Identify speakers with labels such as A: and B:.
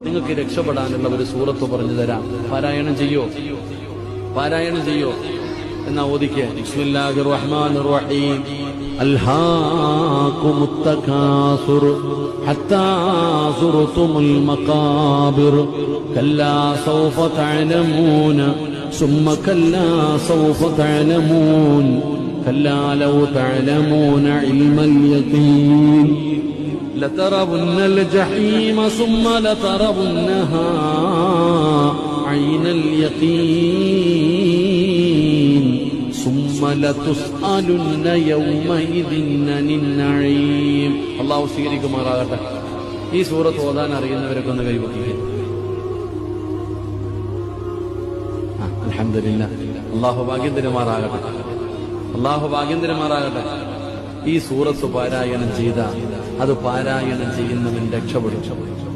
A: നിങ്ങൾക്ക് രക്ഷപ്പെടാനുള്ള ഒരു സൂറത്ത് പറഞ്ഞു തരാം പാരായണം ചെയ്യോ പാരായണം ചെയ്യോ എന്നാ ഓദിക്കേ ബിസ്മില്ലാഹിർ റഹ്മാനിർ റഹീം അൽഹാകുമുത് തകാസുർ ഹത്താ സുർതുമുൽ മഖാബിർ കല്ലാ സൗഫ തഅലമൂന ثم كلا سوف تعلمون كلا لو تعلمون علم اليقين لترون الجحيم ثم لترونها عين اليقين ثم لتسألن يومئذ عن النعيم അള്ളാഹു സ്വീകരിക്കുമാറാകട്ടെ ഈ സൂറത്ത് ഓതാൻ അറിയുന്നവരൊക്കെ ഒന്ന് കൈവക്കിക്കുക അലഹമില്ല അള്ളാഹു ഭാഗ്യം തരുമാറാകട്ടെ അള്ളാഹു ഭാഗ്യം തരുമാറാകട്ടെ ഈ സൂറത്ത് പാരായണം ചെയ്ത അത് പാരായണം ചെയ്യുന്നവൻ രക്ഷപ്പെടും.